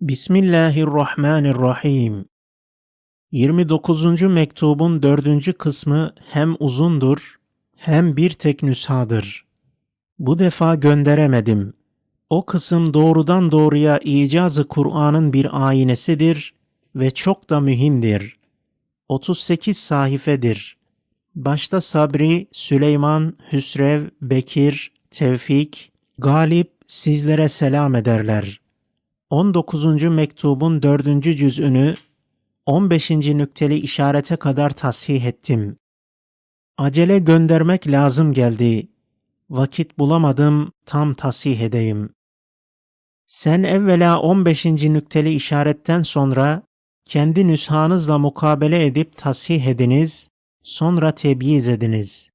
Bismillahirrahmanirrahim. 29. mektubun dördüncü kısmı hem uzundur hem bir tek nüshadır. Bu defa gönderemedim. O kısım doğrudan doğruya icazı Kur'an'ın bir aynesidir ve çok da mühimdir. 38 sayfedir. Başta Sabri, Süleyman, Hüsrev, Bekir, Tevfik, Galip sizlere selam ederler.'' 19. mektubun 4. cüz'ünü 15. nükteli işarete kadar tasih ettim. Acele göndermek lazım geldi. Vakit bulamadım, tam tasih edeyim. Sen evvela 15. nükteli işaretten sonra kendi nüshanızla mukabele edip tasih ediniz, sonra tebyiz ediniz.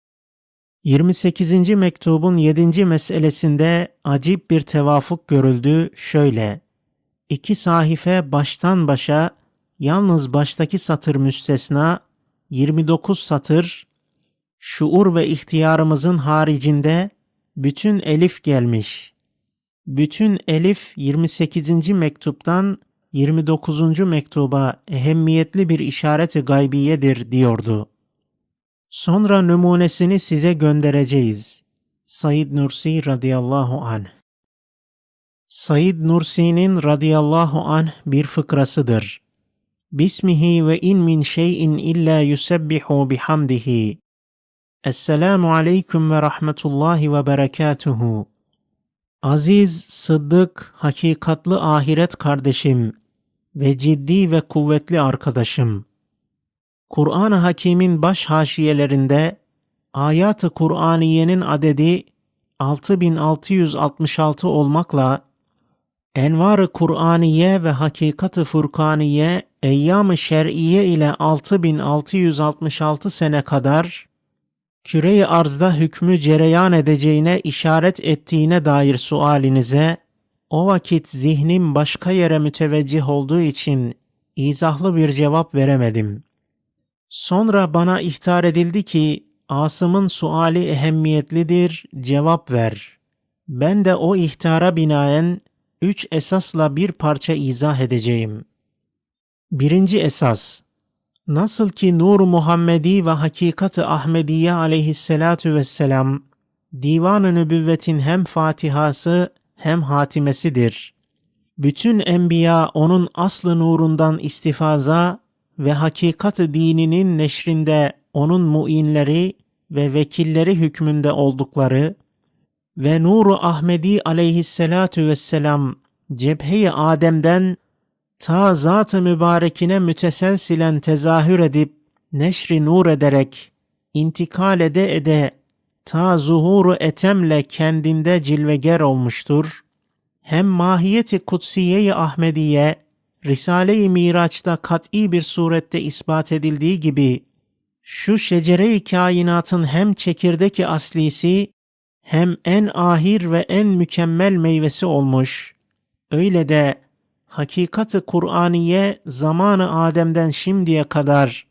28. mektubun 7. meselesinde acip bir tevafuk görüldü şöyle. İki sahife baştan başa yalnız baştaki satır müstesna 29 satır şuur ve ihtiyarımızın haricinde bütün elif gelmiş. Bütün elif 28. mektuptan 29. mektuba ehemmiyetli bir işareti gaybiyedir diyordu. Sonra numunesini size göndereceğiz. Said Nursi radıyallahu anh. Said Nursi'nin radıyallahu anh bir fıkrasıdır. Bismihi ve in min şeyin illa yusebbihu bihamdihi. Esselamu aleyküm ve rahmetullahi ve berekatuhu. Aziz, sıddık, hakikatlı ahiret kardeşim ve ciddi ve kuvvetli arkadaşım. Kur'an-ı Hakîm'in baş haşiyelerinde ayat-ı Kur'aniyenin adedi 6666 olmakla Envar-ı Kur'aniye ve Hakikat-ı Furkaniye Eyyam-ı Şer'iye ile 6666 sene kadar küre-i arzda hükmü cereyan edeceğine işaret ettiğine dair sualinize o vakit zihnim başka yere müteveccih olduğu için izahlı bir cevap veremedim. Sonra bana ihtar edildi ki Asım'ın suali ehemmiyetlidir, cevap ver. Ben de o ihtara binaen üç esasla bir parça izah edeceğim. Birinci esas, nasıl ki Nur Muhammedi ve Hakikat-ı Ahmediye aleyhissalatu vesselam, divan-ı nübüvvetin hem fatihası hem hatimesidir. Bütün enbiya onun aslı nurundan istifaza ve hakikat-ı dininin neşrinde onun muinleri ve vekilleri hükmünde oldukları ve Nuru Ahmedi aleyhissalatu vesselam cephe-i Adem'den ta zat-ı mübarekine mütesensilen tezahür edip neşri nur ederek intikal ede ede ta zuhuru etemle kendinde cilveger olmuştur. Hem mahiyeti kutsiye-i Ahmediye Risale-i Miraç'ta kat'i bir surette ispat edildiği gibi şu şecere-i kainatın hem çekirdeki aslisi hem en ahir ve en mükemmel meyvesi olmuş. Öyle de hakikati Kur'aniye zamanı Adem'den şimdiye kadar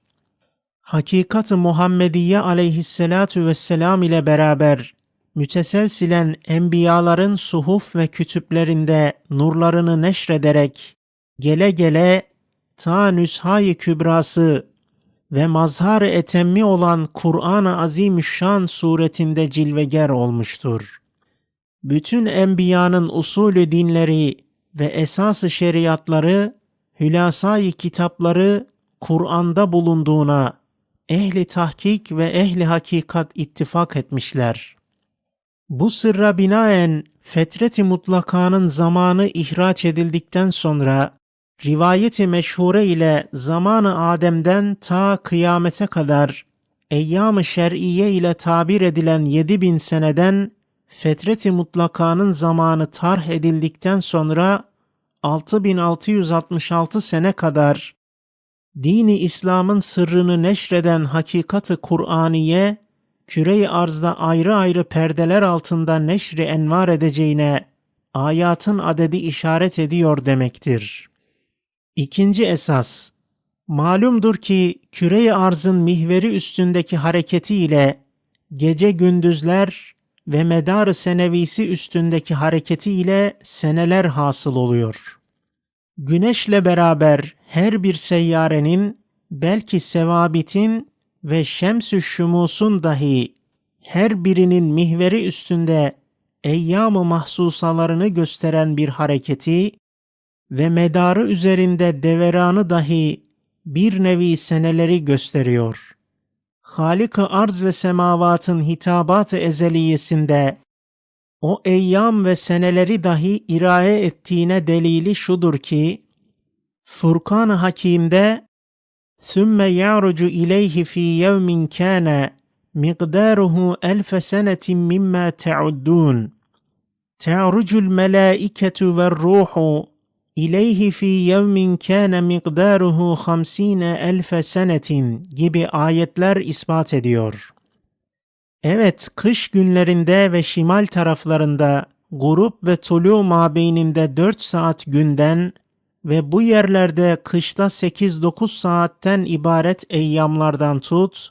hakikati Muhammediye aleyhissalatu vesselam ile beraber müteselsilen enbiyaların suhuf ve kütüplerinde nurlarını neşrederek gele gele ta nüshayı kübrası ve mazhar etemmi olan Kur'an-ı Azimüşşan suretinde cilveger olmuştur. Bütün enbiyanın usulü dinleri ve esası şeriatları, hülasayı kitapları Kur'an'da bulunduğuna ehli tahkik ve ehli hakikat ittifak etmişler. Bu sırra binaen fetreti mutlakanın zamanı ihraç edildikten sonra rivayeti meşhure ile zamanı Adem'den ta kıyamete kadar eyyam-ı şer'iye ile tabir edilen 7000 seneden fetreti mutlakanın zamanı tarh edildikten sonra 6666 sene kadar dini İslam'ın sırrını neşreden hakikati Kur'aniye küre-i arzda ayrı ayrı perdeler altında neşri envar edeceğine ayatın adedi işaret ediyor demektir. İkinci esas, malumdur ki küre-i arzın mihveri üstündeki hareketiyle gece gündüzler ve medar senevisi üstündeki hareketiyle seneler hasıl oluyor. güneşle beraber her bir seyyarenin belki sevabitin ve şems-ü şumusun dahi her birinin mihveri üstünde eyyam-ı mahsusalarını gösteren bir hareketi ve medarı üzerinde deveranı dahi bir nevi seneleri gösteriyor. Halik-ı arz ve semavatın hitabat-ı ezeliyesinde o eyyam ve seneleri dahi iraye ettiğine delili şudur ki, Furkan-ı Hakim'de ثُمَّ يَعْرُجُ إِلَيْهِ ف۪ي يَوْمٍ كَانَ مِقْدَارُهُ أَلْفَ سَنَةٍ مِمَّا تَعُدُّونَ تَعْرُجُ الْمَلَائِكَةُ وَالرُّوحُ İleyhi fi yevmin kâne miqdâruhu hamsîne elfe senetin gibi ayetler ispat ediyor. Evet, kış günlerinde ve şimal taraflarında grup ve tulu mabeyninde 4 saat günden ve bu yerlerde kışta 8-9 saatten ibaret eyyamlardan tut,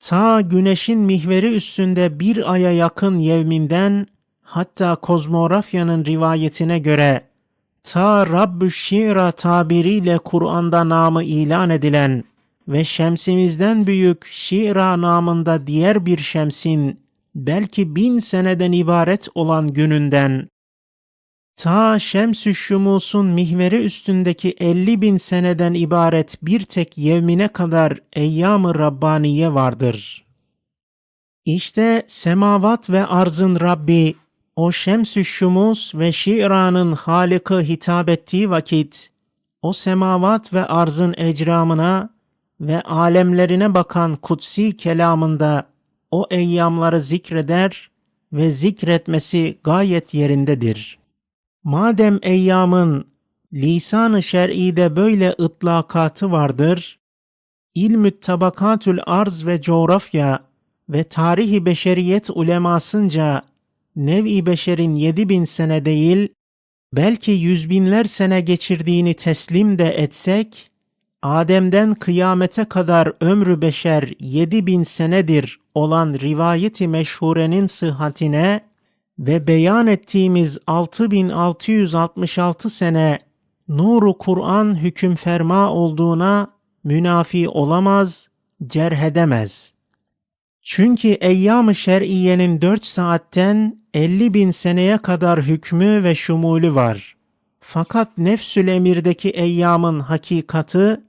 ta güneşin mihveri üstünde bir aya yakın yevminden hatta kozmografyanın rivayetine göre ta Rabbü Şira tabiriyle Kur'an'da namı ilan edilen ve şemsimizden büyük Şira namında diğer bir şemsin belki bin seneden ibaret olan gününden ta Şems-ü Şumus'un mihveri üstündeki 50 bin seneden ibaret bir tek yevmine kadar eyyam-ı Rabbaniye vardır. İşte semavat ve arzın Rabbi o Şems-ü Şumus ve Şira'nın Halık'ı hitap ettiği vakit o semavat ve arzın ecramına ve alemlerine bakan kutsi kelamında o eyyamları zikreder ve zikretmesi gayet yerindedir. Madem eyyamın lisan-ı şer'ide böyle ıtlakatı vardır, ilmü tabakatül arz ve coğrafya ve tarihi beşeriyet ulemasınca nev-i beşerin yedi bin sene değil, belki yüz binler sene geçirdiğini teslim de etsek, Adem'den kıyamete kadar ömrü beşer yedi bin senedir olan rivayeti meşhurenin sıhhatine ve beyan ettiğimiz 6666 sene nuru Kur'an hüküm ferma olduğuna münafi olamaz, cerhedemez. Çünkü eyyam-ı şer'iyenin 4 saatten 50 bin seneye kadar hükmü ve şumulü var. Fakat nefsül emirdeki eyyamın hakikati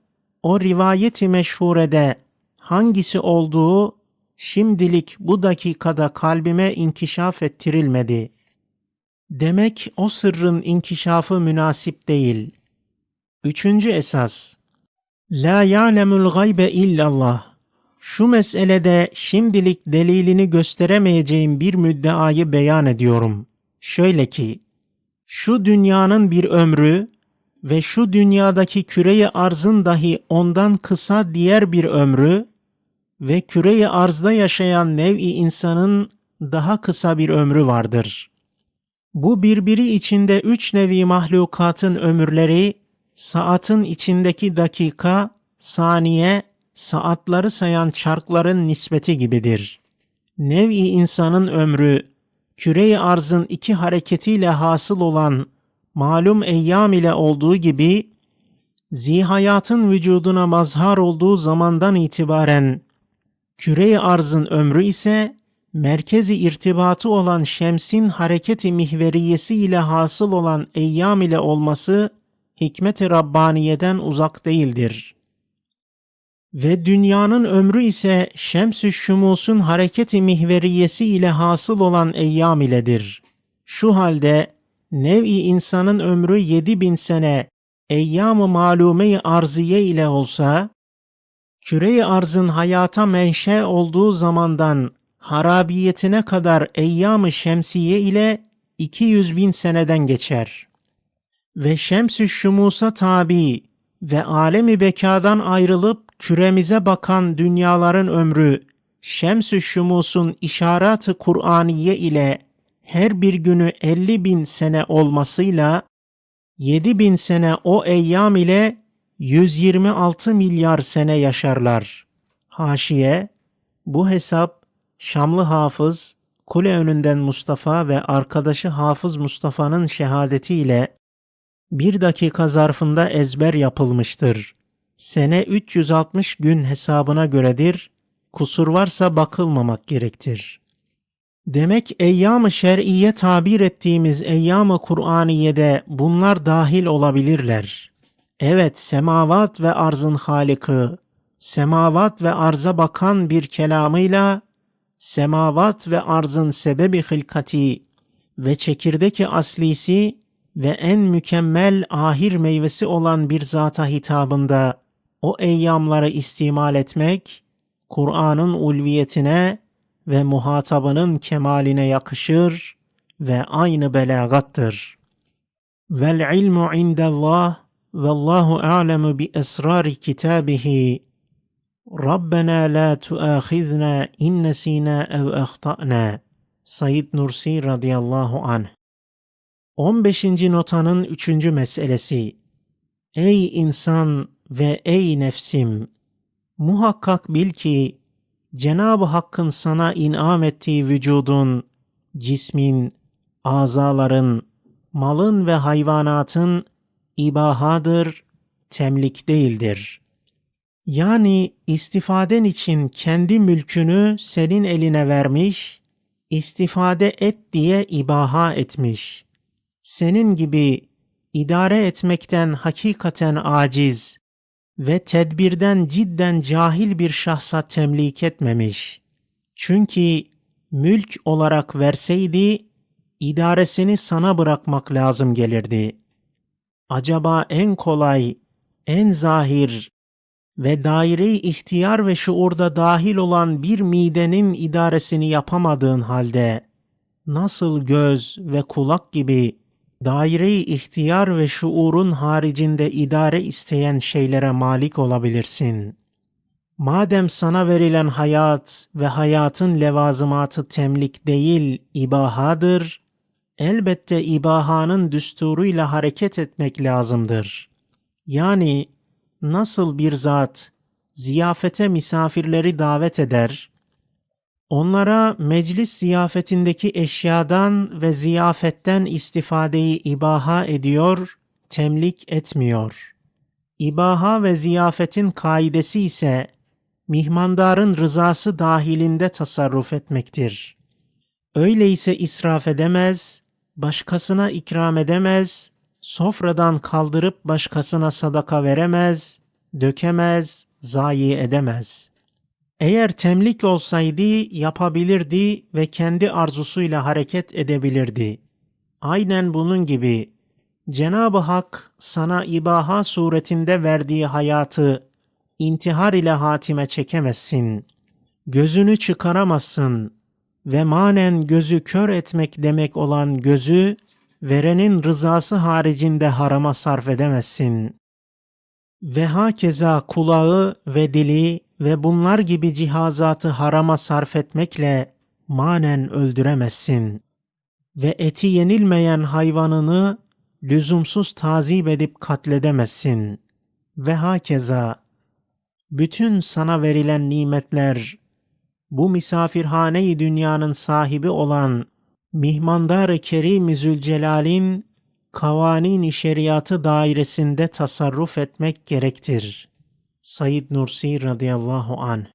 o rivayeti meşhurede hangisi olduğu şimdilik bu dakikada kalbime inkişaf ettirilmedi. Demek o sırrın inkişafı münasip değil. Üçüncü esas. La ya'lemul gaybe illallah. Şu meselede şimdilik delilini gösteremeyeceğim bir müddeayı beyan ediyorum. Şöyle ki, şu dünyanın bir ömrü ve şu dünyadaki küreyi arzın dahi ondan kısa diğer bir ömrü ve küreyi arzda yaşayan nevi insanın daha kısa bir ömrü vardır. Bu birbiri içinde üç nevi mahlukatın ömürleri, saatın içindeki dakika, saniye, saatları sayan çarkların nispeti gibidir. Nevi insanın ömrü, küre arzın iki hareketiyle hasıl olan malum eyyam ile olduğu gibi, zihayatın vücuduna mazhar olduğu zamandan itibaren Küre-i arzın ömrü ise merkezi irtibatı olan şemsin hareketi mihveriyesi ile hasıl olan eyyam ile olması hikmet-i Rabbaniye'den uzak değildir. Ve dünyanın ömrü ise şems-ü şumusun hareketi mihveriyesi ile hasıl olan eyyam iledir. Şu halde nev-i insanın ömrü yedi bin sene eyyam-ı malume-i arziye ile olsa, küre arzın hayata menşe olduğu zamandan harabiyetine kadar eyyam-ı şemsiye ile 200 bin seneden geçer. Ve şems-ü şumusa tabi ve alemi bekadan ayrılıp küremize bakan dünyaların ömrü şems-ü şumusun işaratı Kur'aniye ile her bir günü 50 bin sene olmasıyla 7 bin sene o eyyam ile 126 milyar sene yaşarlar. Haşiye, bu hesap Şamlı Hafız, kule önünden Mustafa ve arkadaşı Hafız Mustafa'nın şehadetiyle bir dakika zarfında ezber yapılmıştır. Sene 360 gün hesabına göredir. Kusur varsa bakılmamak gerektir. Demek eyyam-ı şer'iye tabir ettiğimiz eyyam-ı Kur'aniye'de bunlar dahil olabilirler. Evet, semavat ve arzın halikı, semavat ve arza bakan bir kelamıyla, semavat ve arzın sebebi hılkati ve çekirdeki aslisi ve en mükemmel ahir meyvesi olan bir zata hitabında o eyyamları istimal etmek, Kur'an'ın ulviyetine ve muhatabının kemaline yakışır ve aynı belagattır. Vel ilmu indallah vallahu a'lemu bi esrari kitabihi. Rabbena la tuâkhizna in nesina ev ahtana. Said Nursi radıyallahu anh. 15. notanın 3. meselesi. Ey insan ve ey nefsim! Muhakkak bil ki Cenab-ı Hakk'ın sana inam ettiği vücudun, cismin, azaların, malın ve hayvanatın ibahadır, temlik değildir. Yani istifaden için kendi mülkünü senin eline vermiş, istifade et diye ibaha etmiş. Senin gibi idare etmekten hakikaten aciz, ve tedbirden cidden cahil bir şahsa temlik etmemiş. Çünkü mülk olarak verseydi idaresini sana bırakmak lazım gelirdi. Acaba en kolay, en zahir ve daire-i ihtiyar ve şuurda dahil olan bir midenin idaresini yapamadığın halde nasıl göz ve kulak gibi daire-i ihtiyar ve şuurun haricinde idare isteyen şeylere malik olabilirsin. Madem sana verilen hayat ve hayatın levazımatı temlik değil, ibahadır, elbette ibahanın düsturuyla hareket etmek lazımdır. Yani nasıl bir zat ziyafete misafirleri davet eder, Onlara meclis ziyafetindeki eşyadan ve ziyafetten istifadeyi ibaha ediyor, temlik etmiyor. İbaha ve ziyafetin kaidesi ise mihmandarın rızası dahilinde tasarruf etmektir. Öyleyse israf edemez, başkasına ikram edemez, sofradan kaldırıp başkasına sadaka veremez, dökemez, zayi edemez.'' Eğer temlik olsaydı yapabilirdi ve kendi arzusuyla hareket edebilirdi. Aynen bunun gibi Cenab-ı Hak sana ibaha suretinde verdiği hayatı intihar ile hatime çekemezsin. Gözünü çıkaramazsın ve manen gözü kör etmek demek olan gözü verenin rızası haricinde harama sarf edemezsin. Ve hakeza kulağı ve dili ve bunlar gibi cihazatı harama sarf etmekle manen öldüremezsin. Ve eti yenilmeyen hayvanını lüzumsuz tazip edip katledemezsin. Ve hakeza bütün sana verilen nimetler bu misafirhane-i dünyanın sahibi olan Mihmandar-ı Kerim-i Zülcelal'in kavanin şeriatı dairesinde tasarruf etmek gerektir. Said Nursi radıyallahu anh